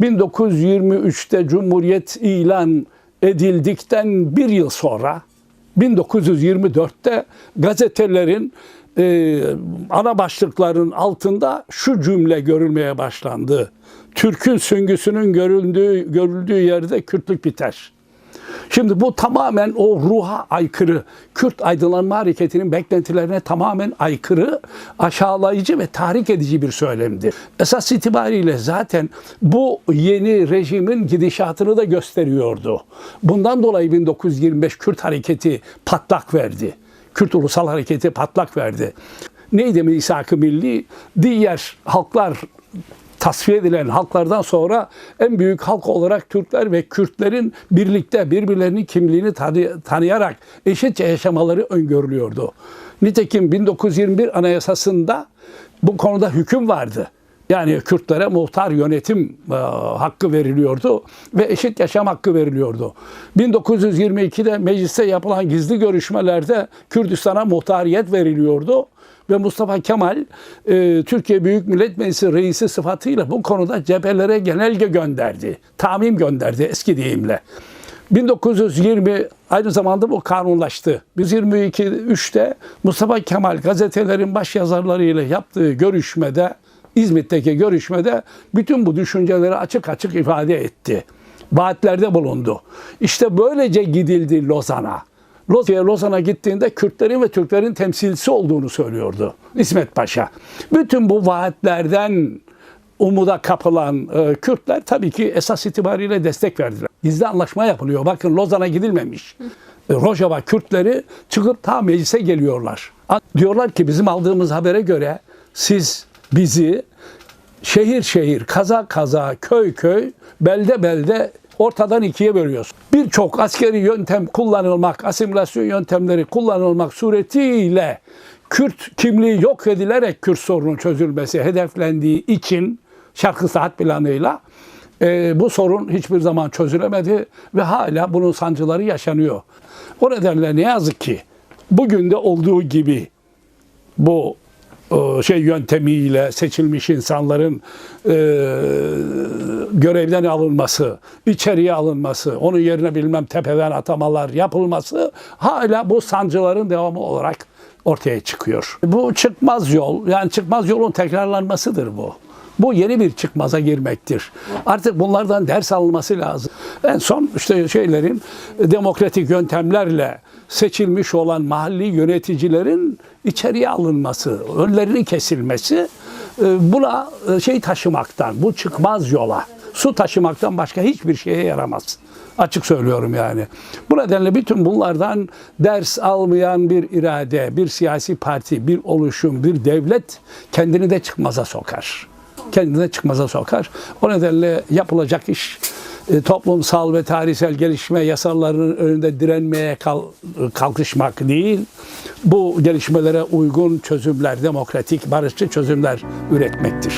1923'te Cumhuriyet ilan edildikten bir yıl sonra 1924'te gazetelerin e, ana başlıkların altında şu cümle görülmeye başlandı. Türk'ün süngüsünün görüldüğü, görüldüğü yerde Kürtlük biter. Şimdi bu tamamen o ruha aykırı, Kürt aydınlanma hareketinin beklentilerine tamamen aykırı, aşağılayıcı ve tahrik edici bir söylemdi. Esas itibariyle zaten bu yeni rejimin gidişatını da gösteriyordu. Bundan dolayı 1925 Kürt hareketi patlak verdi. Kürt Ulusal Hareketi patlak verdi. Neydi misak-ı milli? Diğer halklar tasfiye edilen halklardan sonra en büyük halk olarak Türkler ve Kürtlerin birlikte birbirlerinin kimliğini tanı- tanıyarak eşitçe yaşamaları öngörülüyordu. Nitekim 1921 Anayasası'nda bu konuda hüküm vardı. Yani Kürtlere muhtar yönetim e, hakkı veriliyordu ve eşit yaşam hakkı veriliyordu. 1922'de mecliste yapılan gizli görüşmelerde Kürdistan'a muhtariyet veriliyordu ve Mustafa Kemal e, Türkiye Büyük Millet Meclisi reisi sıfatıyla bu konuda cephelere genelge gönderdi. Tamim gönderdi eski deyimle. 1920 aynı zamanda bu kanunlaştı. Biz 22 3'te Mustafa Kemal gazetelerin baş yazarlarıyla yaptığı görüşmede İzmit'teki görüşmede bütün bu düşünceleri açık açık ifade etti. Vaatlerde bulundu. İşte böylece gidildi Lozan'a. Lozan'a Lozan'a gittiğinde Kürtlerin ve Türklerin temsilcisi olduğunu söylüyordu İsmet Paşa. Bütün bu vaatlerden umuda kapılan e, Kürtler tabii ki esas itibariyle destek verdiler. Gizli anlaşma yapılıyor. Bakın Lozan'a gidilmemiş. E, Rojava Kürtleri çıkıp ta meclise geliyorlar. Diyorlar ki bizim aldığımız habere göre siz bizi şehir şehir, kaza kaza, köy köy, belde belde ortadan ikiye bölüyorsun. Birçok askeri yöntem kullanılmak, asimilasyon yöntemleri kullanılmak suretiyle Kürt kimliği yok edilerek Kürt sorunun çözülmesi hedeflendiği için şarkı saat planıyla e, bu sorun hiçbir zaman çözülemedi ve hala bunun sancıları yaşanıyor. O nedenle ne yazık ki bugün de olduğu gibi bu şey yöntemiyle seçilmiş insanların e, görevden alınması, içeriye alınması, onun yerine bilmem tepeden atamalar yapılması hala bu sancıların devamı olarak ortaya çıkıyor. Bu çıkmaz yol, yani çıkmaz yolun tekrarlanmasıdır bu. Bu yeni bir çıkmaza girmektir. Artık bunlardan ders alınması lazım. En son işte şeylerin demokratik yöntemlerle seçilmiş olan mahalli yöneticilerin içeriye alınması, önlerinin kesilmesi e, buna e, şey taşımaktan, bu çıkmaz yola, su taşımaktan başka hiçbir şeye yaramaz. Açık söylüyorum yani. Bu nedenle bütün bunlardan ders almayan bir irade, bir siyasi parti, bir oluşum, bir devlet kendini de çıkmaza sokar. Kendini de çıkmaza sokar. O nedenle yapılacak iş toplumsal ve tarihsel gelişme yasalarının önünde direnmeye kal- kalkışmak değil, bu gelişmelere uygun çözümler, demokratik, barışçı çözümler üretmektir.